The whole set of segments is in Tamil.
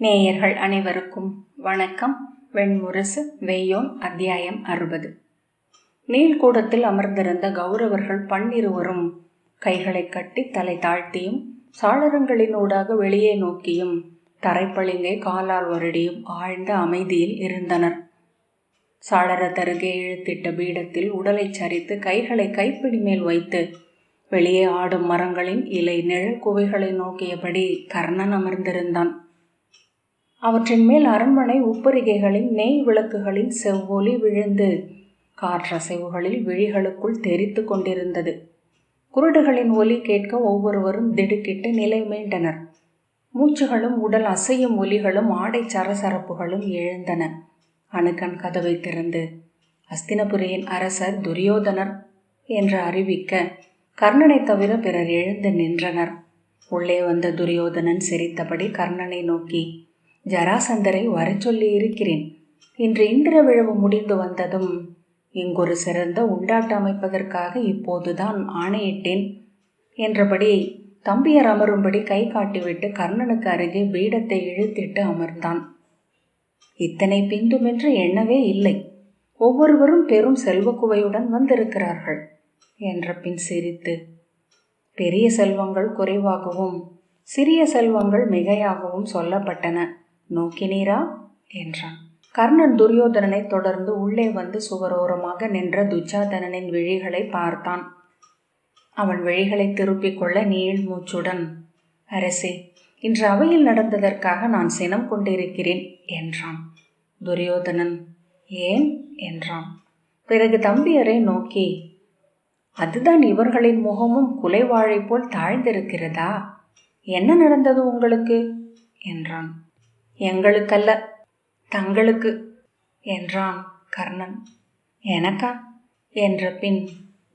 நேயர்கள் அனைவருக்கும் வணக்கம். வெண்முரசு வெய்யோன் அத்தியாயம் அறுபது. நீள்கூடத்தில் அமர்ந்திருந்த கௌரவர்கள் பன்னிருவரும் கைகளை கட்டி தலை தாழ்த்தியும் சாளரங்களினூடாக வெளியே நோக்கியும் தரைப்பளிங்கை காலால் வருடியும் ஆழ்ந்த அமைதியில் இருந்தனர். சாளரத்தருகே இழுத்திட்ட பீடத்தில் உடலை சரித்து கைகளை கைப்பிடி மேல் வைத்து வெளியே ஆடும் மரங்களின் இலை நிழல் குவைகளை நோக்கியபடி கர்ணன் அமர்ந்திருந்தான். அவற்றின் மேல் அரண்மனை உப்பரிகைகளின் நெய் விளக்குகளின் செவ்வொலி விழுந்து காற்றசைவுகளில் விழிகளுக்குள் தெரித்து கொண்டிருந்தது. குருடுகளின் ஒலி கேட்க ஒவ்வொருவரும் திடுக்கிட்டு நிலை மீண்டனர். மூச்சுகளும் உடல் அசையும் ஒலிகளும் ஆடை சரசரப்புகளும் எழுந்தன. அணுக்கண் கதவை திறந்து அஸ்தினபுரியின் அரசர் துரியோதனர் என்று அறிவிக்க கர்ணனை தவிர பிறர் எழுந்து நின்றனர். உள்ளே வந்த துரியோதனன் சிரித்தபடி கர்ணனை நோக்கி ஜராசந்தரை வரச் சொல்லி இருக்கிறேன். இன்று இந்திரவிழவு முடிந்து வந்ததும் இங்கொரு சிறந்த உண்டாட்டு அமைப்பதற்காக இப்போதுதான் ஆணையிட்டேன் என்றபடி தம்பியர் அமரும்படி கை காட்டிவிட்டு கர்ணனுக்கு அருகே பீடத்தை இழுத்திட்டு அமர்ந்தான். இத்தனை பிந்துமென்று எண்ணவே இல்லை. ஒவ்வொருவரும் பெரும் செல்வக்குவையுடன் வந்திருக்கிறார்கள் என்ற பின் சிரித்து பெரிய செல்வங்கள் குறைவாகவும் சிறிய செல்வங்கள் மிகையாகவும் சொல்லப்பட்டன. நோக்கினீரா? என்றான். கர்ணன் துரியோதனனை தொடர்ந்து உள்ளே வந்து சுவரோரமாக நின்ற துச்சாதனனின் விழிகளை பார்த்தான். அவன் விழிகளை திருப்பிக் கொள்ள நீள் மூச்சுடன் அரசே இன்று அவையில் நடந்ததற்காக நான் சினம் கொண்டிருக்கிறேன் என்றான். துரியோதனன் ஏன்? என்றான். பிறகு தம்பியரை நோக்கி அதுதான் இவர்களின் முகமும் குலைவாழை போல் தாழ்ந்திருக்கிறதா? என்ன நடந்தது உங்களுக்கு? என்றான். எங்களுக்கல்ல. தங்களுக்கு என்றான் கர்ணன். எனக்கா? என்ற பின்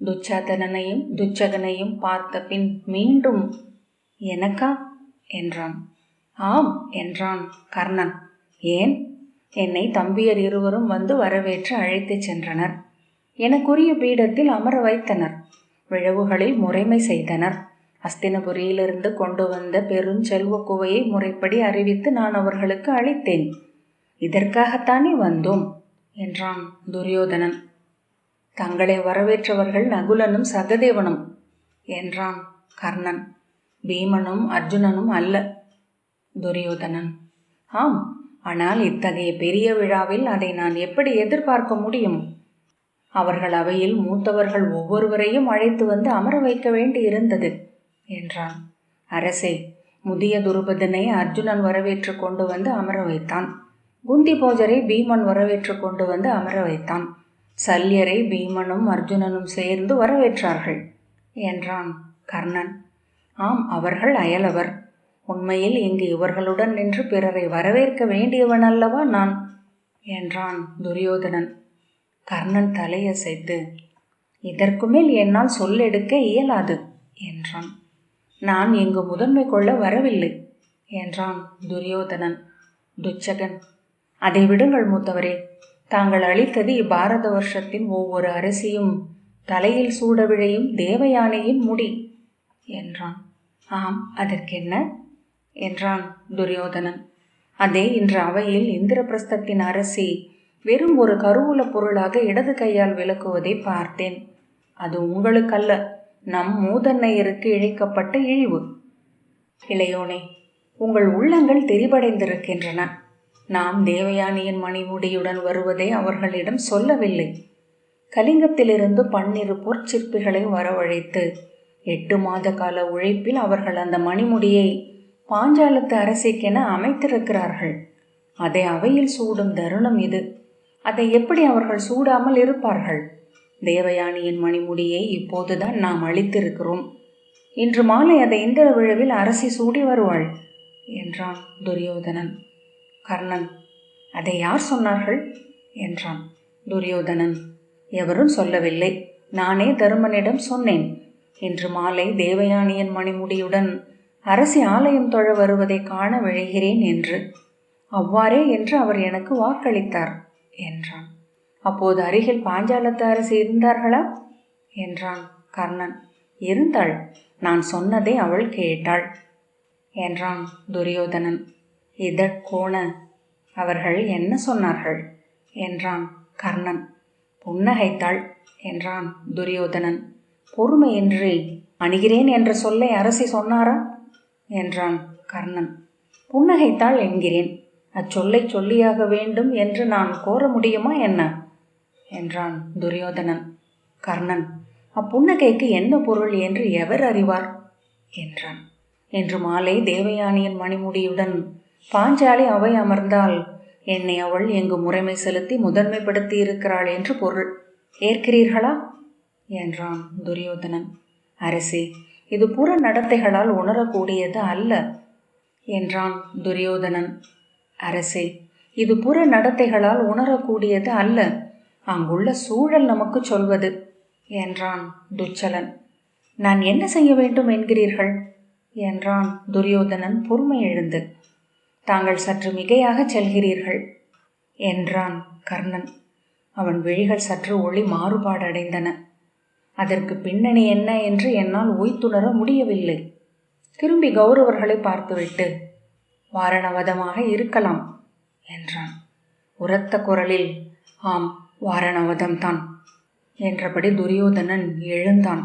துச்சாதனனையும் துச்சகனையும் பார்த்த பின் மீண்டும் எனக்கா? என்றான். ஆம் என்றான் கர்ணன். ஏன்? என்னை தம்பியர் இருவரும் வந்து வரவேற்று அழைத்துச் சென்றனர். எனக்குரிய பீடத்தில் அமர வைத்தனர். விழவுகளில் முறைமை செய்தனர். அஸ்தினபுரியிலிருந்து கொண்டு வந்த பெரும் செல்வக்குவையை முறைப்படி அறிவித்து நான் அவர்களுக்கு அளித்தேன். இதற்காகத்தானே வந்தோம்? என்றான் துரியோதனன். தங்களை வரவேற்றவர்கள் நகுலனும் சகதேவனும் என்றான் கர்ணன். பீமனும் அர்ஜுனனும் அல்ல துரியோதனன். ஆம் ஆனால் இத்தகைய பெரிய விழாவில் அதை நான் எப்படி எதிர்பார்க்க முடியும்? அவர்கள் அவையில் மூத்தவர்கள் ஒவ்வொருவரையும் அழைத்து வந்து அமர வைக்க வேண்டி இருந்தது என்றான். அரசே முதிய துருபதனை அர்ஜுனன் வரவேற்று கொண்டு வந்து அமர வைத்தான். குந்தி போஜரை பீமன் வரவேற்று கொண்டு வந்து அமர வைத்தான். சல்யரை பீமனும் அர்ஜுனனும் சேர்ந்து வரவேற்றார்கள் என்றான் கர்ணன். ஆம் அவர்கள் அயலவர். உண்மையில் இங்கு இவர்களுடன் நின்று பிறரை வரவேற்க வேண்டியவன் அல்லவா நான்? என்றான் துரியோதனன். கர்ணன் தலையசைத்து இதற்கு மேல் என்னால் சொல்லெடுக்க இயலாது என்றான். நான் இங்கு முதன்மை கொள்ள வரவில்லை என்றான் துரியோதனன். துச்சகன் அதை விடுங்கள் மூத்தவரே. தாங்கள் அளித்தது இப்பாரத வருஷத்தின் ஒவ்வொரு அரசியும் தலையில் சூட விழையும் தேவயானையின் முடி என்றான். ஆம் அதற்கென்ன? என்றான் துரியோதனன். அதே இன்று அவையில் இந்திரபிரஸ்தத்தின் அரசி வெறும் ஒரு கருவூல பொருளாக இடது கையால் விளக்குவதை பார்த்தேன். அது உங்களுக்கல்ல நம் மூதன்னையருக்கு இழைக்கப்பட்ட இழிவு. இளையோனே உங்கள் உள்ளங்கள் தெரிவடைந்திருக்கின்றன. நாம் தேவயானியின் மணிமுடியுடன் வருவதை அவர்களிடம் சொல்லவில்லை. கலிங்கத்திலிருந்து பன்னிரு பொற்சிற்பிகளை வரவழைத்து எட்டு மாத கால உழைப்பில் அவர்கள் அந்த மணிமுடியை பாஞ்சாலத்து அரசிக்கென அமைத்திருக்கிறார்கள். அதை அவையில் சூடும் தருணம் இது. அதை எப்படி அவர்கள் சூடாமல் இருப்பார்கள்? தேவயானியின் மணிமுடியை இப்போதுதான் நாம் அளித்திருக்கிறோம் இன்று மாலை அதை இந்திர விழவில் அரசி சூடி வருவாள் என்றான் துரியோதனன். கர்ணன் அதை யார் சொன்னார்கள்? என்றான் துரியோதனன். எவரும் சொல்லவில்லை நானே தருமனிடம் சொன்னேன். இன்று மாலை தேவயானியின் மணிமுடியுடன் அரசி ஆலயம் தொழ வருவதை காண விழைகிறேன் என்று. அவ்வாறே என்று அவர் எனக்கு வாக்களித்தார் என்றான். அப்போது அருகில் பாஞ்சாலத்து அரசு இருந்தார்களா என்றான் கர்ணன். இருந்தாள். நான் சொன்னதை அவள் கேட்டாள் என்றான் துரியோதனன். இதற்கோண அவர்கள் என்ன சொன்னார்கள்? என்றான் கர்ணன். புன்னகைத்தாள் என்றான் துரியோதனன். பொறுமையின்றி அணுகிறேன் என்ற சொல்லை அரசி சொன்னாரா? என்றான் கர்ணன். புன்னகைத்தாள் என்கிறேன். அச்சொல்லை சொல்லியாக வேண்டும் என்று நான் கோர முடியுமா என்ன? என்றான் துரியோதனன். கர்ணன் அப்புன்னகைக்கு என்ன பொருள் என்று எவர் அறிவார்? என்றான். என்று மாலை தேவயானியின் மணிமுடியுடன் பாஞ்சாலி அவை அமர்ந்தால் என்னை அவள் எங்கு முறைமை செலுத்தி முதன்மைப்படுத்தி இருக்கிறாள் என்று பொருள். ஏற்கிறீர்களா? என்றான் துரியோதனன். அரசே இது புற நடத்தைகளால் உணரக்கூடியது அல்ல என்றான் துரியோதனன். அரசே இது புற நடத்தைகளால் உணரக்கூடியது அல்ல அங்குள்ள சூழல் நமக்கு சொல்வது என்றான் துச்சலன். நான் என்ன செய்ய வேண்டும் என்கிறீர்கள்? என்றான் துரியோதனன் பொறுமை எழுந்து. தாங்கள் சற்று மிகையாக செல்கிறீர்கள் என்றான் கர்ணன். அவன் விழிகள் சற்று ஒளி மாறுபாடடைந்தன. அதற்கு பின்னணி என்ன என்று என்னால் உய்த்துணர முடியவில்லை. திரும்பி கௌரவர்களை பார்த்துவிட்டு வாரணவதமாக இருக்கலாம் என்றான். உரத்த குரலில் ஆம் வாரணவதம்தான் என்றபடி துரியோதனன் எழுந்தான்.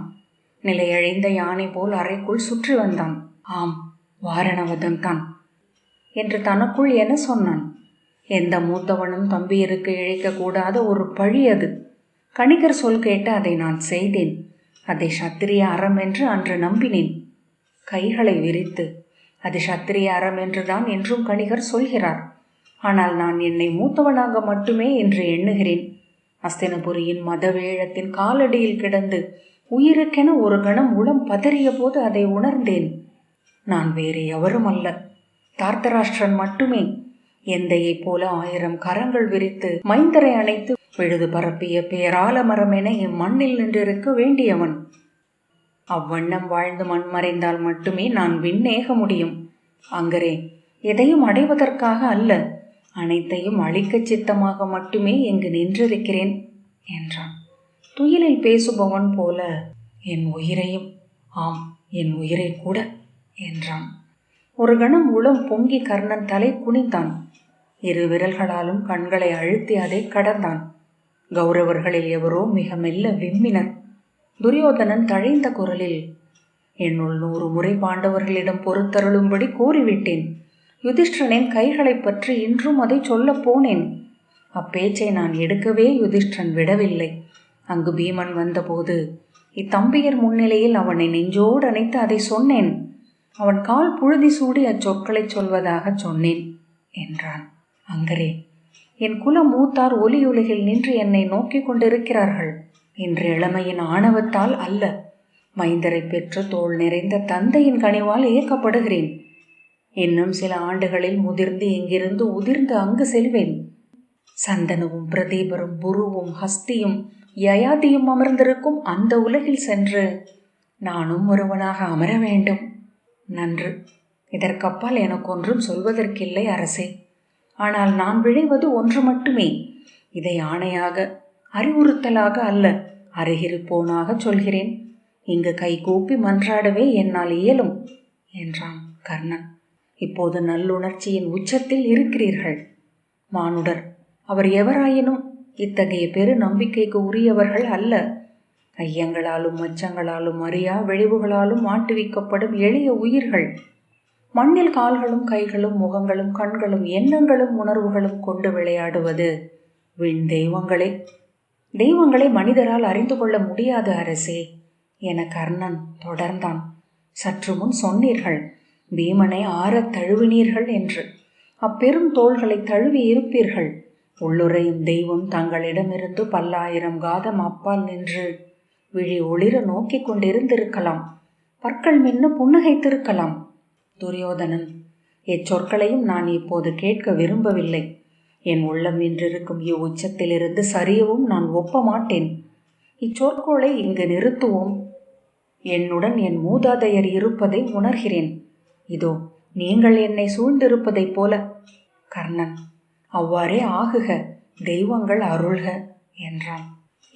நிலையழிந்த யானை போல் அறைக்குள் சுற்றி வந்தான். ஆம் வாரணவதம்தான் என்று தனக்குள் என சொன்னான். எந்த மூத்தவனும் தம்பியருக்கு இழைக்கக்கூடாத ஒரு பழி அது. கணிகர் சொல் கேட்டு அதை நான் செய்தேன். அதை சத்திரிய அறம் என்று அன்று நம்பினேன். கைகளை விரித்து அது சத்திரிய அறம் என்றுதான் என்றும் கணிகர் சொல்கிறார். ஆனால் நான் என்னை மூத்தவனாக மட்டுமே என்று எண்ணுகிறேன். அஸ்தினபுரியின் மதவேழத்தின் காலடியில் கிடந்து உயிருக்கென ஒரு கணம் உளம் பதறிய போது அதை உணர்ந்தேன். நான் வேறு எவரும் அல்ல. தார்த்தராஷ்டிரன் மட்டுமே. எந்தையைப் போல ஆயிரம் கரங்கள் விரித்து மைந்தரை அணைத்து விழுது பரப்பிய பேராலமரம் என இம்மண்ணில் நின்றிருக்க வேண்டியவன். அவ்வண்ணம் வாழ்ந்து மண் மறைந்தால் மட்டுமே நான் விண்ணேக முடியும். அங்கரே எதையும் அடைவதற்காக அல்ல. அனைத்தையும் அழிக்கச் சித்தமாக மட்டுமே இங்கு நின்றிருக்கிறேன் என்றான். துயிலில் பேசுபவன் போல என் உயிரையும் ஆம் என் உயிரை கூட என்றான். ஒரு கணம் உளம் பொங்கி கர்ணன் தலை குனிந்தான். இரு விரல்களாலும் கண்களை அழுத்தி அதை கடந்தான். கௌரவர்களில் எவரோ மிக மெல்ல விம்மினர். துரியோதனன் தழைந்த குரலில் என்னுள் நூறு முறை பாண்டவர்களிடம் பொறுத்தருளும்படி கூறிவிட்டேன் யுதிஷ்டனின் கைகளை பற்றி இன்றும் அதை சொல்லப் போனேன். அப்பேச்சை நான் எடுக்கவே யுதிஷ்டன் விடவில்லை. அங்கு பீமன் வந்தபோது இத்தம்பியர் முன்னிலையில் அவனை நெஞ்சோடு அணைத்து அதை சொன்னேன். அவன் கால் புழுதி சூடி அச்சொற்களைச் சொல்வதாக சொன்னேன் என்றான். அங்கரே என் குல மூத்தார் ஒலியுலகில் நின்று என்னை நோக்கிக் கொண்டிருக்கிறார்கள். இன்று இளமையின் ஆணவத்தால் அல்ல மைந்தரை பெற்று தோல் நிறைந்த தந்தையின் கனிவால் இயக்கப்படுகிறேன் இன்னும் சில ஆண்டுகளில் முதிர்ந்து இங்கிருந்து உதிர்ந்து அங்கு செல்வேன். சந்தனுவும் பிரதீபரும் புருவும் ஹஸ்தியும் யயாதியும் அமர்ந்திருக்கும் அந்த உலகில் சென்று நானும் ஒருவனாக அமர வேண்டும். நன்று. இதற்கப்பால் எனக்கு ஒன்றும் சொல்வதற்கில்லை அரசே. ஆனால் நான் விழைவது ஒன்று மட்டுமே. இதை ஆணையாக அறிவுறுத்தலாக அல்ல அருகிருப்போனாக சொல்கிறேன். இங்கு கைகூப்பி மன்றாடவே என்னால் இயலும் என்றான் கர்ணன். இப்போது நல்லுணர்ச்சியின் உச்சத்தில் இருக்கிறீர்கள். மானுடர் அவர் எவராயினும் இத்தகைய பெரு நம்பிக்கைக்கு உரியவர்கள் அல்ல. ஐயங்களாலும் மச்சங்களாலும் அறியா விழிவுகளாலும் மாட்டுவிக்கப்படும் எளிய உயிர்கள். மண்ணில் கால்களும் கைகளும் முகங்களும் கண்களும் எண்ணங்களும் உணர்வுகளும் கொண்டு விளையாடுவது விண் தெய்வங்களே. தெய்வங்களை மனிதரால் அறிந்து கொள்ள முடியாது அரசே என கர்ணன் தொடர்ந்தான். சற்று முன் சொன்னீர்கள் பீமனை ஆறத் தழுவினீர்கள் என்று. அப்பெரும் தோள்களை தழுவி இருப்பீர்கள். உள்ளுரையும் தெய்வம் தங்களிடமிருந்து பல்லாயிரம் காதம் அப்பால் நின்று விழி ஒளிர நோக்கிக் கொண்டிருந்திருக்கலாம். பற்கள் மின்னு புன்னகைத்திருக்கலாம். துரியோதனன் எச்சொற்களையும் நான் இப்போது கேட்க விரும்பவில்லை. என் உள்ளம் நின்றிருக்கும் இவ்வுச்சத்திலிருந்து சரியவும் நான் ஒப்ப மாட்டேன் இச்சொற்கோளை இங்கு நிறுத்துவோம். என்னுடன் என் மூதாதையர் இருப்பதை உணர்கிறேன். இதோ நீங்கள் என்னை சூழ்ந்திருப்பதைப் போல. கர்ணன் அவ்வாறே ஆகுக தெய்வங்கள் அருள்க என்றான்.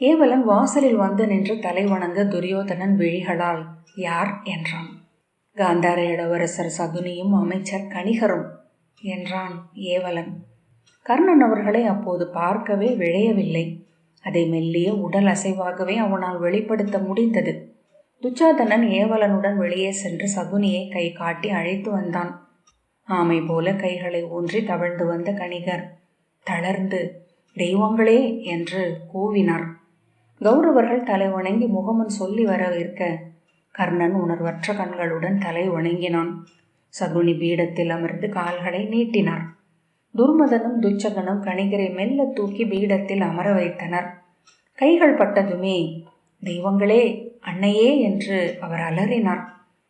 ஏவலன் வாசலில் வந்து நின்று தலை வணங்க துரியோதனன் விழிகளால் யார்? என்றான். காந்தார இளவரசர் சகுனியும் அமைச்சர் கணிகரும் என்றான் ஏவலன். கர்ணன் அவர்களை அப்போது பார்க்கவே விழையவில்லை. அதை மெல்லிய உடல் அசைவாகவே அவனால் வெளிப்படுத்த முடிந்தது. துச்சாதனன் ஏவலனுடன் வெளியே சென்று சகுனியை கை காட்டி அழைத்து வந்தான். ஆமை போல கைகளை ஊன்றி தவழ்ந்து வந்த கணிகர் தளர்ந்து தெய்வங்களே என்று கூவினார். கௌரவர்கள் தலை வணங்கி முகமன் சொல்லி வரவிருக்க கர்ணன் உணர்வற்ற கண்களுடன் தலை வணங்கினான். சகுனி பீடத்தில் அமர்ந்து கால்களை நீட்டினார். துர்மதனும் துச்சகனும் கணிகரை மெல்ல தூக்கி பீடத்தில் அமர வைத்தனர். கைகள் பட்டதுமே தெய்வங்களே அன்னையே என்று அவர் அலறினார்.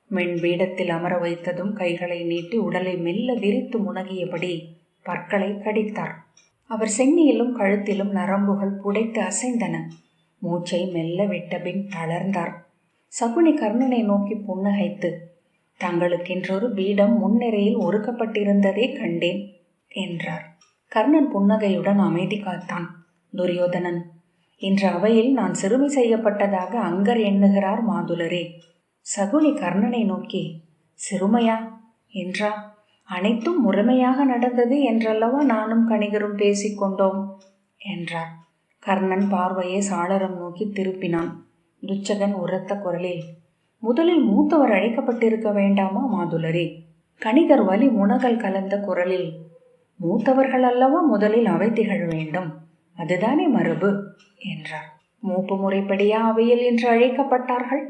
மென் பீடத்தில் அமர வைத்ததும் கைகளை நீட்டி உடலை மெல்ல விரித்து முனகியபடி பற்களை கடித்தார். அவர் சென்னியிலும் கழுத்திலும் நரம்புகள் புடைத்து அசைந்தன. மூச்சை மெல்ல விட்டபின் தளர்ந்தார். சகுனி கர்ணனை நோக்கி புன்னகைத்து தங்களுக்கென்றொரு பீடம் முன்னிறையில் ஒருக்கப்பட்டிருந்ததே கண்டேன் என்றார். கர்ணன் புன்னகையுடன் அமைதி காத்தான். துரியோதனன் இன்று அவையில் நான் சிறுமி செய்யப்பட்டதாக அங்கர் எண்ணுகிறார் மாதுலரே சகுனி கர்ணனை நோக்கி சிறுமையா? என்றா? அனைத்தும் முறைமையாக நடந்தது என்றல்லவா நானும் கணிகரும் பேசிக்கொண்டோம் என்றார். கர்ணன் பார்வையை சாளரம் நோக்கி திருப்பினான். துச்சகன் உரத்த குரலில் முதலில் மூத்தவர் அழைக்கப்பட்டிருக்க வேண்டாமா மாதுலரே கணிகர் வலி முனகல் கலந்த குரலில் மூத்தவர்கள் அல்லவா முதலில் அவை திகழ வேண்டும்? அதுதானே மரபு? என்றார் மூப்பு முறைப்படியா அவையில் என்று அழைக்கப்பட்டார்கள்.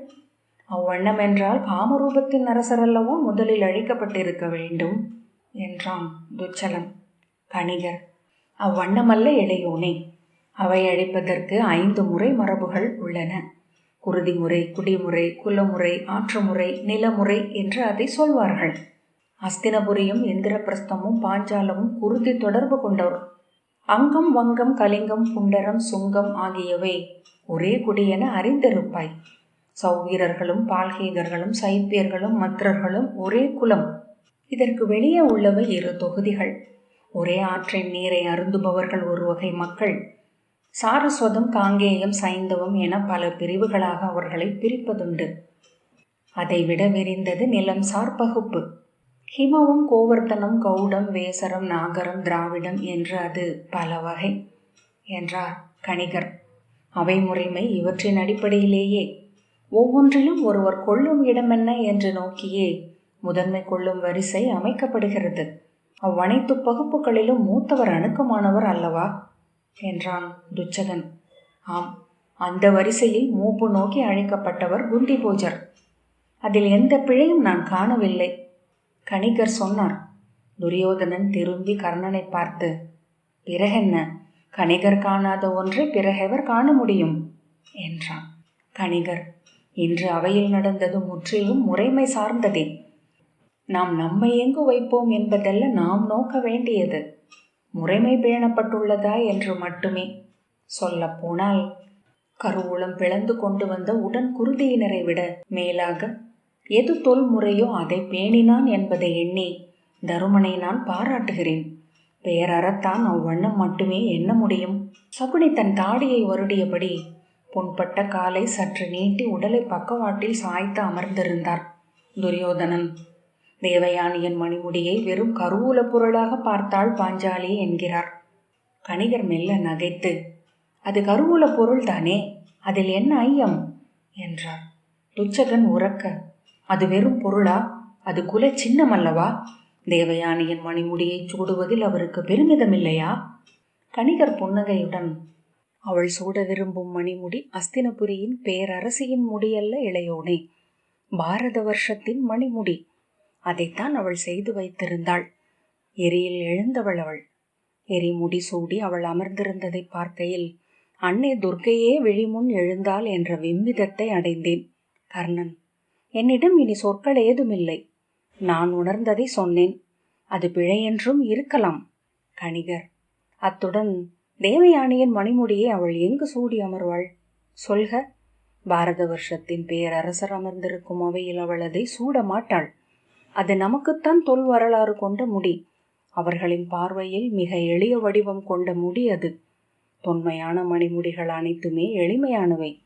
அவ்வண்ணம் என்றால் காமரூபத்தின் அரசர் முதலில் அழைக்கப்பட்டிருக்க வேண்டும் என்றான் துச்சலம். கணிகர் அவ்வண்ணமல்ல இளையோனே அவை அழைப்பதற்கு ஐந்து முறை மரபுகள் உள்ளன. குருதிமுறை குடிமுறை குலமுறை ஆற்றுமுறை நிலமுறை என்று அதை சொல்வார்கள். அஸ்தினபுரியும் இந்திரபிரஸ்தமும் பாஞ்சாலமும் குருதி தொடர்பு கொண்டவர் அங்கம் வங்கம் கலிங்கம் புண்டரம் சுங்கம் ஆகியவை ஒரே குடியென அறிந்திருப்பாய். சௌவீரர்களும் பால்கீகர்களும் சைப்பியர்களும் மத்திரர்களும் ஒரே குலம். இதற்கு வெளியே உள்ளவை இரு தொகுதிகள். ஒரே ஆற்றின் நீரை அருந்துபவர்கள் ஒரு வகை மக்கள். சாரஸ்வதம் காங்கேயம் சைந்தவம் என பல பிரிவுகளாக அவர்களை பிரிப்பதுண்டு. அதைவிட விரிந்தது நிலம் சார் பகுப்பு ஹிமவும் கோவர்த்தனம் கௌடம் வேசரம் நாகரம் திராவிடம் என்று அது பல வகை என்றார் கணிகர். அவை முறைமை இவற்றின் அடிப்படையிலேயே. ஒவ்வொன்றிலும் ஒருவர் கொள்ளும் இடமென்ன என்று நோக்கியே முதன்மை கொள்ளும் வரிசை அமைக்கப்படுகிறது. அவ்வனைத்து பகுப்புகளிலும் மூத்தவர் அணுக்கமானவர் அல்லவா? என்றான் துச்சகன். ஆம் அந்த வரிசையில் மூப்பு நோக்கி அழைக்கப்பட்டவர் குண்டி பூஜர் அதில் எந்த பிழையும் நான் காணவில்லை. கணிகர் சொன்னார் துரியோதனன் திரும்பி கர்ணனை பார்த்து பிறகென்ன? கணிகர் காணாத ஒன்றை பிறகெவர் காண முடியும்? என்றான். கணிகர் இன்று அவையில் நடந்தது முற்றிலும் முறைமை சார்ந்ததே. நாம் நம்மை எங்கு வைப்போம் என்பதல்ல நாம் நோக்க வேண்டியது. முறைமை பேணப்பட்டுள்ளதா என்று மட்டுமே சொல்லப்போனால் கருவூலம் பிளந்து கொண்டு வந்த உடன் குருதியினரை விட மேலாக எது தொல்முறையோ அதை பேணினான் என்பதை எண்ணி தருமனை நான் பாராட்டுகிறேன். பேரறத்தான் அவ்வண்ணம் மட்டுமே எண்ண முடியும்? சகுனி தன் தாடியை வருடியபடி புண்பட்ட காலை சற்று நீட்டி உடலை பக்கவாட்டில் சாய்த்து அமர்ந்திருந்தார். துரியோதனன் தேவயானியின் மணிமுடியை வெறும் கருவூல பொருளாக பார்த்தாள் பாஞ்சாலி என்கிறார். கணிகர் மெல்ல நகைத்து அது கருவூல பொருள் தானே? அதில் என்ன ஐயம்? என்றார். துச்சகன் உறக்க அது வெறும் பொருளா? அது குல சின்னம் அல்லவா தேவயானியின் மணிமுடியை சூடுவதில் அவருக்கு பெருமிதம் இல்லையா கணிகர் புன்னகையுடன் அவள் சூட விரும்பும் மணிமுடி அஸ்தினபுரியின் பேரரசியின் முடியல்ல இளையோனே. பாரத வருஷத்தின் மணிமுடி. அதைத்தான் அவள் செய்து வைத்திருந்தாள். எரியில் எழுந்தவள் அவள். எரிமுடி சூடி அவள் அமர்ந்திருந்ததை பார்க்கையில் அன்னை துர்க்கையே விழிமுன் எழுந்தாள் என்ற விம்மிதத்தை அடைந்தேன். கர்ணன் என்னிடம் இனி சொற்கள் ஏதுமில்லை. நான் உணர்ந்ததை சொன்னேன். அது பிழையென்றும் இருக்கலாம். கணிகர். அத்துடன் தேவயானியின் மணிமுடியை அவள் எங்கு சூடி அமர்வாள்? சொல்க. பாரத வருஷத்தின் பேரரசர் அமர்ந்திருக்கும் அவையில் அவள் அதை சூட மாட்டாள். அது நமக்குத்தான் தொல் வரலாறு கொண்ட முடி. அவர்களின் பார்வையில் மிக எளிய வடிவம் கொண்ட முடி அது. தொன்மையான மணிமுடிகள் அனைத்துமே எளிமையானவை.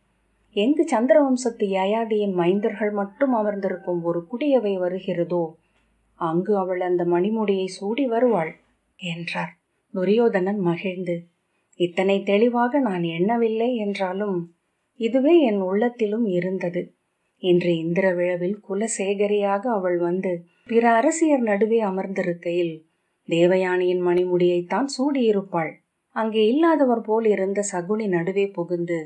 எங்கு சந்திரவம்சத்து யயாதியின் மைந்தர்கள் மட்டும் அமர்ந்திருக்கும் ஒரு குடியவை வருகிறதோ அங்கு அவள் அந்த மணிமுடியை சூடி வருவாள் என்றார். துரியோதனன் மகிழ்ந்து இத்தனை தெளிவாக நான் எண்ணவில்லை என்றாலும் இதுவே என் உள்ளத்திலும் இருந்தது. இன்று இந்திர விழவில் குலசேகரியாக அவள் வந்து பிற அரசியர் நடுவே அமர்ந்திருக்கையில் தேவயானியின் மணிமுடியைத்தான் சூடியிருப்பாள். அங்கே இல்லாதவர் போல் இருந்த சகுனி நடுவே புகுந்து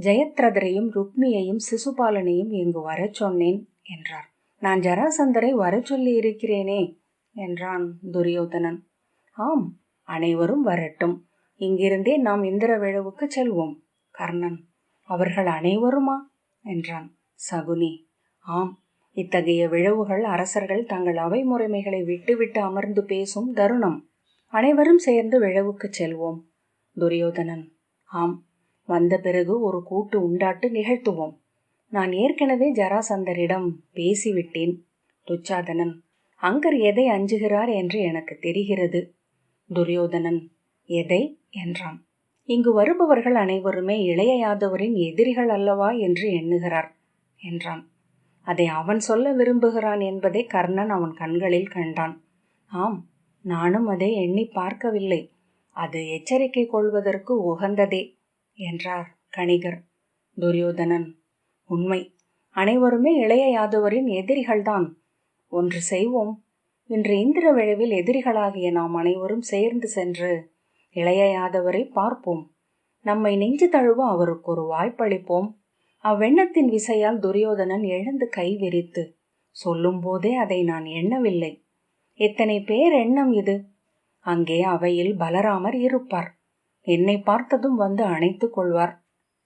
ஜெயத்ரதரையும் ருக்மியையும் சிசுபாலனையும் இங்கு வரச் சொன்னேன் என்றார். நான் ஜராசந்தரை வரச் சொல்லி இருக்கிறேனே என்றான் துரியோதனன். ஆம் அனைவரும் வரட்டும். இங்கிருந்தே நாம் இந்திர விழவுக்கு செல்வோம் கர்ணன். அவர்கள் அனைவருமா? என்றான் சகுனி. ஆம் இத்தகைய விழவுகள் அரசர்கள் தங்கள் அவை முறைமைகளை விட்டுவிட்டு அமர்ந்து பேசும் தருணம். அனைவரும் சேர்ந்து விழவுக்கு செல்வோம் துரியோதனன். ஆம் வந்த பிறகு ஒரு கூட்டு உண்டாட்டு நிகழ்த்துவோம். நான் ஏற்கனவே ஜராசந்தரிடம் பேசிவிட்டேன் துச்சாதனன். அங்கர் எதை அஞ்சுகிறார் என்று எனக்கு தெரிகிறது. துரியோதனன் எதை? என்றான். இங்கு வருபவர்கள் அனைவருமே இளைய யாதவரின் எதிரிகள் அல்லவா என்று எண்ணுகிறார் என்றான். அதை அவன் சொல்ல விரும்புகிறான் என்பதை கர்ணன் அவன் கண்களில் கண்டான். ஆம் நானும் அதை எண்ணி பார்க்கவில்லை. அது எச்சரிக்கை கொள்வதற்கு உகந்ததே. என்றார் கணிகர். துரியோதனன் உண்மை. அனைவருமே இளைய யாதவரின் எதிரிகள்தான். ஒன்று செய்வோம். இன்று இந்திர விழவில் எதிரிகளாகிய நாம் அனைவரும் சேர்ந்து சென்று இளைய யாதவரை பார்ப்போம். நம்மை நெஞ்சு தழுவ அவருக்கு ஒரு வாய்ப்பளிப்போம். அவ்வெண்ணத்தின் விசையால் துரியோதனன் எழுந்து கை விரித்து சொல்லும் போதே அதை நான் எண்ணவில்லை. எத்தனை பேர் எண்ணம் இது? அங்கே அவையில் பலராமர் இருப்பார். என்னை பார்த்ததும் வந்து அணைத்துக் கொள்வார்.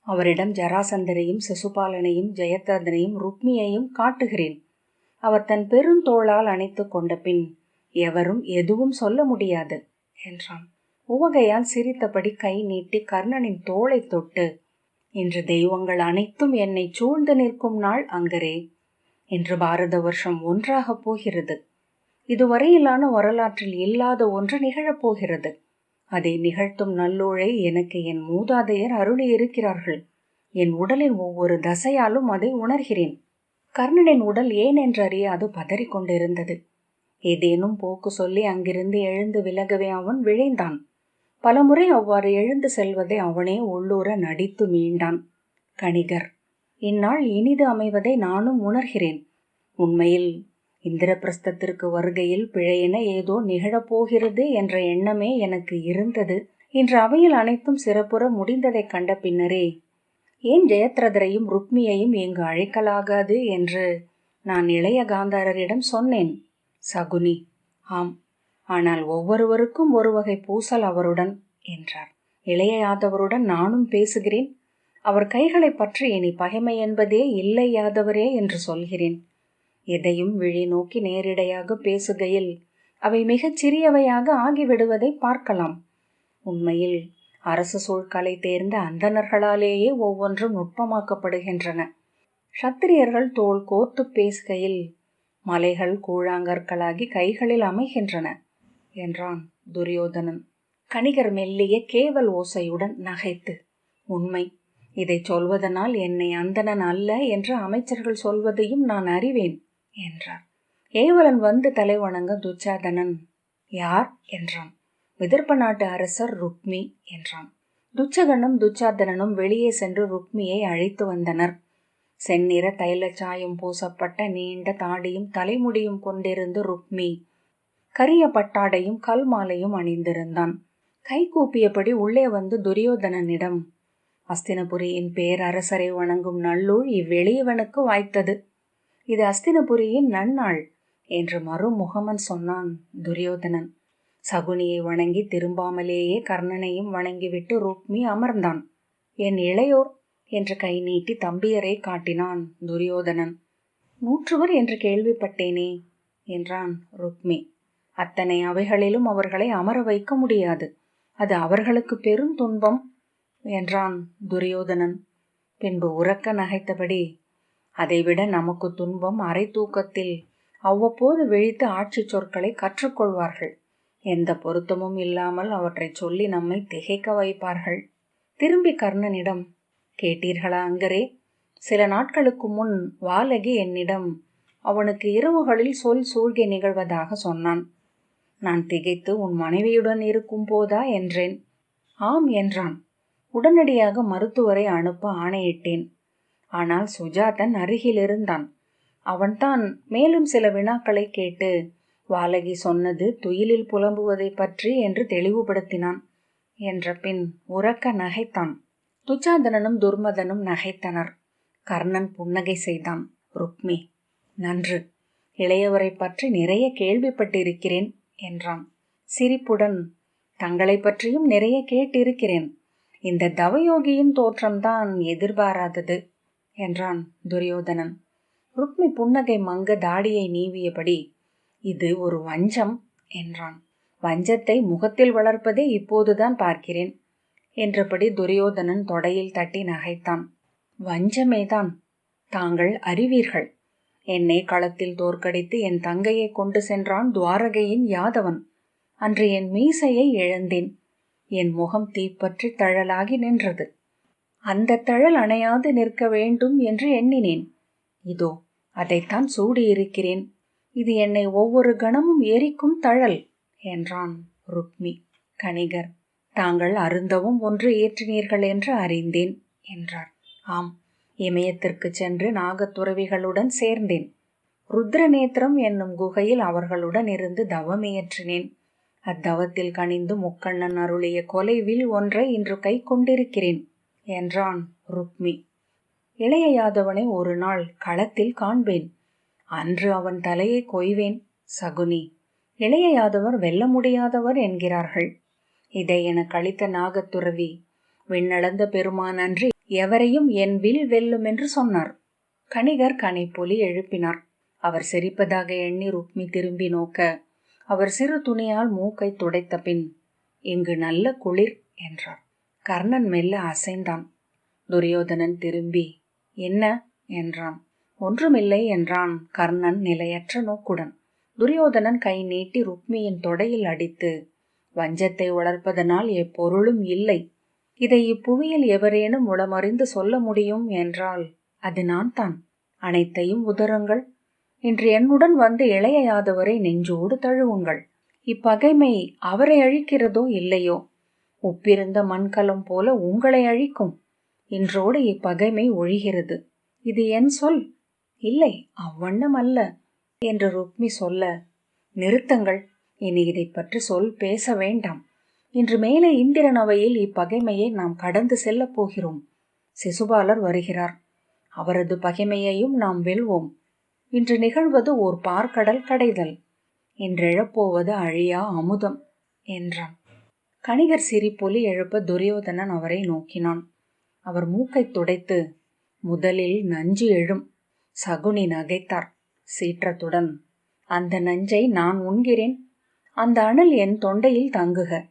அவரிடம் ஜராசந்தரையும் சிசுபாலனையும் ஜெயத்ரதனையும் ருக்மியையும் காட்டுகிறேன். அவர் தன் பெருந்தோளால் அணைத்து கொண்ட பின் எவரும் எதுவும் சொல்ல முடியாது என்றான். உவகையால் சிரித்தபடி கை நீட்டி கர்ணனின் தோளை தொட்டு இன்று தெய்வங்கள் அனைத்தும் என்னை சூழ்ந்து நிற்கும் நாள் அங்கரே இன்று பாரத வருஷம் ஒன்றாகப் போகிறது. இதுவரையிலான வரலாற்றில் இல்லாத ஒன்று நிகழப்போகிறது அதை நிகழ்த்தும் நல்லூழை எனக்கு என் மூதாதையர் அருளி இருக்கிறார்கள். என் உடலின் ஒவ்வொரு தசையாலும் அதை உணர்கிறேன். கர்ணனின் உடல் ஏன் என்றறிய அது பதறிக்கொண்டிருந்தது. ஏதேனும் போக்கு சொல்லி அங்கிருந்து எழுந்து விலகவே அவன் விழைந்தான். பலமுறை அவ்வாறு எழுந்து செல்வதை அவனே உள்ளூர நடித்து மீண்டான். கணிகர் இந்நாள் இனிது அமைவதை நானும் உணர்கிறேன். உண்மையில் இந்திரபிரஸ்தத்திற்கு வருகையில் பிழையென ஏதோ நிகழப்போகிறது என்ற எண்ணமே எனக்கு இருந்தது. இன்று அவையில் அனைத்தும் சிறப்புற முடிந்ததைக் கண்ட பின்னரே ஏன் ஜெயத்ரதரையும் ருக்மியையும் இங்கு அழைக்கலாகாது என்று நான் இளைய காந்தாரரிடம் சொன்னேன். சகுனி ஆம் ஆனால் ஒவ்வொருவருக்கும் ஒரு வகை பூசல் அவருடன் என்றார். இளைய யாதவருடன் நானும் பேசுகிறேன். அவர் கைகளை பற்றி இனி பகைமை என்பதே இல்லை யாதவரே என்று சொல்கிறேன். எதையும் விழி நோக்கி நேரிடையாக பேசுகையில் அவை மிகச் சிறியவையாக ஆகிவிடுவதை பார்க்கலாம். உண்மையில் அரசு சூழ்கலை தேர்ந்த அந்தணர்களாலேயே ஒவ்வொன்றும் நுட்பமாக்கப்படுகின்றன. சத்திரியர்கள் தோல் கோர்த்து பேசுகையில் மலைகள் கூழாங்கற்களாகி கைகளில் அமைகின்றன என்றான் துரியோதனன். கணிகர் மெல்லிய கேவல் ஓசையுடன் நகைத்து உண்மை இதை சொல்வதனால் என்னை அந்தணன் அல்ல என்று அமைச்சர்கள் சொல்வதையும் நான் அறிவேன். என்றார் ஏவலன் வந்து தலைவணங்க துச்சாதனன் யார்? என்றான். விதர்ப்ப நாட்டு அரசர் ருக்மி என்றான். துச்சகனும் துச்சாதனனும் வெளியே சென்று ருக்மியை அழைத்து வந்தனர். செந்நிற தைலச்சாயம் பூசப்பட்ட நீண்ட தாடியும் தலைமுடியும் கொண்டிருந்து ருக்மி கரிய பட்டாடையும் கல் மாலையும் அணிந்திருந்தான். கை கூப்பியபடி உள்ளே வந்து துரியோதனனிடம் அஸ்தினபுரியின் பேரரசரை வணங்கும் நல்லூர் இவ்வெளியவனுக்கு வாய்த்தது. இது அஸ்தினபுரியின் நன்னாள் என்று மறுமுகமன் சொன்னான் துரியோதனன். சகுனியை வணங்கி திரும்பாமலேயே கர்ணனையும் வணங்கிவிட்டு ருக்மி அமர்ந்தான். என் இளையோர் என்று கை நீட்டி தம்பியரை காட்டினான் துரியோதனன். நூற்றுவர் என்று கேள்விப்பட்டேனே என்றான் ருக்மி. அத்தனை அவைகளிலும் அவர்களை அமர வைக்க முடியாது. அது அவர்களுக்கு பெரும் துன்பம் என்றான் துரியோதனன். பின்பு உறக்க நகைத்தபடி அதைவிட நமக்கு துன்பம் அரை தூக்கத்தில் அவ்வப்போது விழித்து ஆட்சி சொற்களை கற்றுக்கொள்வார்கள். எந்த பொருத்தமும் இல்லாமல் அவற்றை சொல்லி நம்மை திகைக்க வைப்பார்கள். திரும்பி கர்ணனிடம் கேட்டீர்களா அங்கரே? சில நாட்களுக்கு முன் வாலகி என்னிடம் அவனுக்கு இரவுகளில் சொல் சூழ்கை நிகழ்வதாக சொன்னான். நான் திகைத்து உன் மனைவியுடன் இருக்கும் போதா என்றேன். ஆம் என்றான். உடனடியாக மருத்துவரை அனுப்ப ஆணையிட்டேன். ஆனால் சுஜாதன் அருகில் இருந்தான் அவன்தான் மேலும் சில வினாக்களை கேட்டு வாலகி சொன்னது துயிலில் புலம்புவதை பற்றி என்று தெளிவுபடுத்தினான் என்ற பின் உறக்க நகைத்தான். துச்சாதனனும் துர்மதனும் நகைத்தனர். கர்ணன் புன்னகை செய்தான். ருக்மி நன்று. இளையவரை பற்றி நிறைய கேள்விப்பட்டிருக்கிறேன் என்றான். சிரிப்புடன் தங்களை பற்றியும் நிறைய கேட்டிருக்கிறேன். இந்த தவயோகியின் தோற்றம்தான் எதிர்பாராதது. என்றான் துரியோதனன். ருக்மி புன்னகை மங்க தாடியை நீவியபடி இது ஒரு வஞ்சம் என்றான். வஞ்சத்தை முகத்தில் வளர்ப்பதே இப்போதுதான் பார்க்கிறேன் என்றபடி துரியோதனன் தொடையில் தட்டி நகைத்தான். வஞ்சமேதான் தாங்கள் அறிவீர்கள். என்னை களத்தில் தோற்கடித்து என் தங்கையை கொண்டு சென்றான் துவாரகையின் யாதவன். அன்று என் மீசையை இழந்தேன். என் முகம் தீப்பற்றி தழலாகி நின்றது. அந்த தழல் அணையாது நிற்க வேண்டும் என்று எண்ணினேன். இதோ அதைத்தான் சூடியிருக்கிறேன். இது என்னை ஒவ்வொரு கணமும் எரிக்கும் தழல் என்றான் ருக்மி. கணிகர் தாங்கள் அருந்தவும் ஒன்று ஏற்றினீர்கள் என்று அறிந்தேன் என்றார். ஆம் இமயத்திற்கு சென்று நாகத்துறவிகளுடன் சேர்ந்தேன். ருத்ரநேத்திரம் என்னும் குகையில் அவர்களுடன் இருந்து தவம் ஏற்றினேன். அத்தவத்தில் கனிந்து முக்கண்ணன் அருளிய கொலைவில் ஒன்றை இன்று கை கொண்டிருக்கிறேன் என்றான் ருக்மி. இளைய யாதவனை ஒரு நாள் களத்தில் காண்பேன். அன்று அவன் தலையை கொய்வேன் சகுனி. இளைய யாதவர் வெல்ல முடியாதவர் என்கிறார்கள். இதை என கழித்த நாகத்துறவி விண்ணளந்த பெருமான் அன்றி எவரையும் என் வில் வெல்லும் என்று சொன்னார். கணிகர் கனைப்பொலி எழுப்பினார். அவர் சிரிப்பதாக எண்ணி ருக்மி திரும்பி நோக்க அவர் சிறு துணியால் மூக்கை துடைத்த பின் இங்கு நல்ல குளிர் என்றார். கர்ணன் மெல்ல அசைந்தான். துரியோதனன் திரும்பி என்ன? என்றான். ஒன்றுமில்லை என்றான் கர்ணன் நிலையற்ற நோக்குடன். துரியோதனன் கை நீட்டி ருக்மியின் தொடையில் அடித்து வஞ்சத்தை வளர்ப்பதனால் எப்பொருளும் இல்லை. இதை இப்புவியில் எவரேனும் உளமறிந்து சொல்ல முடியும் என்றால் அது நான் தான் அனைத்தையும் உதருங்கள் இன்று என்னுடன் வந்து இளைய யாதவரை நெஞ்சோடு தழுவுங்கள். இப்பகைமை அவரை அழிக்கிறதோ இல்லையோ? உப்பிருந்த மண்கலம் போல உங்களை அழிக்கும். இன்றோடு இப்பகைமை ஒழிகிறது. இது என் சொல். இல்லை அவ்வண்ணம் அல்ல என்று ருக்மி சொல்ல நிறுத்தங்கள். இனி இதை பற்றி சொல் பேச வேண்டாம். இன்று மேலே இந்திரன் அவையில் இப்பகைமையை நாம் கடந்து செல்லப் போகிறோம். சிசுபாலர் வருகிறார். அவரது பகைமையையும் நாம் வெல்வோம். இன்று நிகழ்வது ஓர் பார்க்கடல் கடைதல். இன்றெழப்போவது அழியா அமுதம் என்றான். கணிகர் சிரிப்பொலி எழுப்ப துரியோதனன் அவரை நோக்கினான். அவர் மூக்கை துடைத்து முதலில் நஞ்சு எழும் சகுனி நகைத்தார். சீற்றத்துடன் அந்த நஞ்சை நான் உண்கிறேன். அந்த அணில் என் தொண்டையில் தங்குக.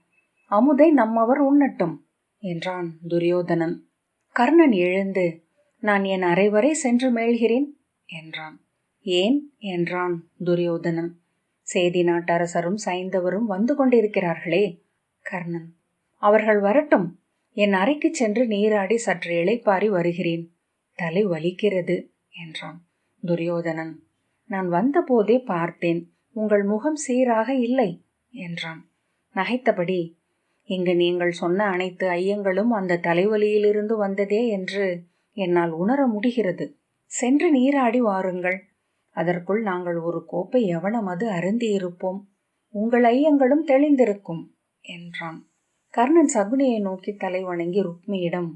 அமுதை நம்மவர் உண்ணட்டும் என்றான் துரியோதனன். கர்ணன் எழுந்து நான் என் அறைவரை சென்று மேழ்கிறேன் என்றான். ஏன்? என்றான் துரியோதனன். சேதி நாட்டரசரும் சைந்தவரும் வந்து கொண்டிருக்கிறார்களே. கர்ணன். அவர்கள் வரட்டும். என் அறைக்கு சென்று நீராடி சற்று இளைப்பாரி வருகிறேன். தலை வலிக்கிறது என்றான் துரியோதனன். நான் வந்தபோதே பார்த்தேன். உங்கள் முகம் சீராக இல்லை என்றான். நகைத்தபடி இங்கு நீங்கள் சொன்ன அனைத்து ஐயங்களும் அந்த தலைவலியிலிருந்து வந்ததே என்று என்னால் உணர முடிகிறது. சென்று நீராடி வாருங்கள். அதற்குள் நாங்கள் ஒரு கோப்பை எவனமது அருந்தியிருப்போம். உங்கள் ஐயங்களும் தெளிந்திருக்கும். என்றான். கர்ணன் சகுனியை நோக்கி தலை வணங்கி ருக்மியிடம்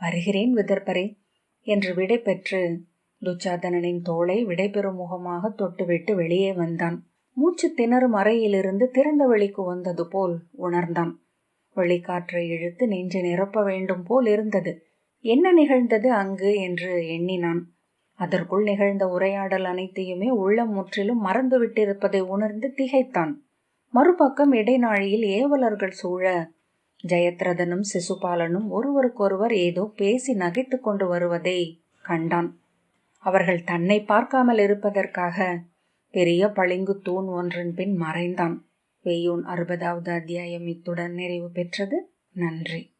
வருகிறேன் விதர்பரே என்று விடை பெற்று துச்சாதனனின் தோளை விடைபெறும் முகமாக தொட்டுவிட்டு வெளியே வந்தான். மூச்சு திணறும் அறையிலிருந்து திறந்த வெளிக்கு வந்தது போல் உணர்ந்தான். வெளிக்காற்றை இழுத்து நெஞ்சு நிரப்ப வேண்டும் போல் இருந்தது. என்ன நிகழ்ந்தது அங்கு? என்று எண்ணினான். அதற்குள் நிகழ்ந்த உரையாடல் அனைத்தையுமே உள்ளம் முற்றிலும் மறந்துவிட்டிருப்பதை உணர்ந்து திகைத்தான். மறுபக்கம் இடைநாழியில் ஏவலர்கள் சூழ ஜெயத்ரதனும் சிசுபாலனும் ஒருவருக்கொருவர் ஏதோ பேசி நகைத்து கொண்டு வருவதை கண்டான். அவர்கள் தன்னை பார்க்காமல் இருப்பதற்காக பெரிய பளிங்கு தூண் ஒன்றின் பின் மறைந்தான். வெய்யூன் அறுபதாவது அத்தியாயம் இத்துடன் நிறைவு பெற்றது. நன்றி.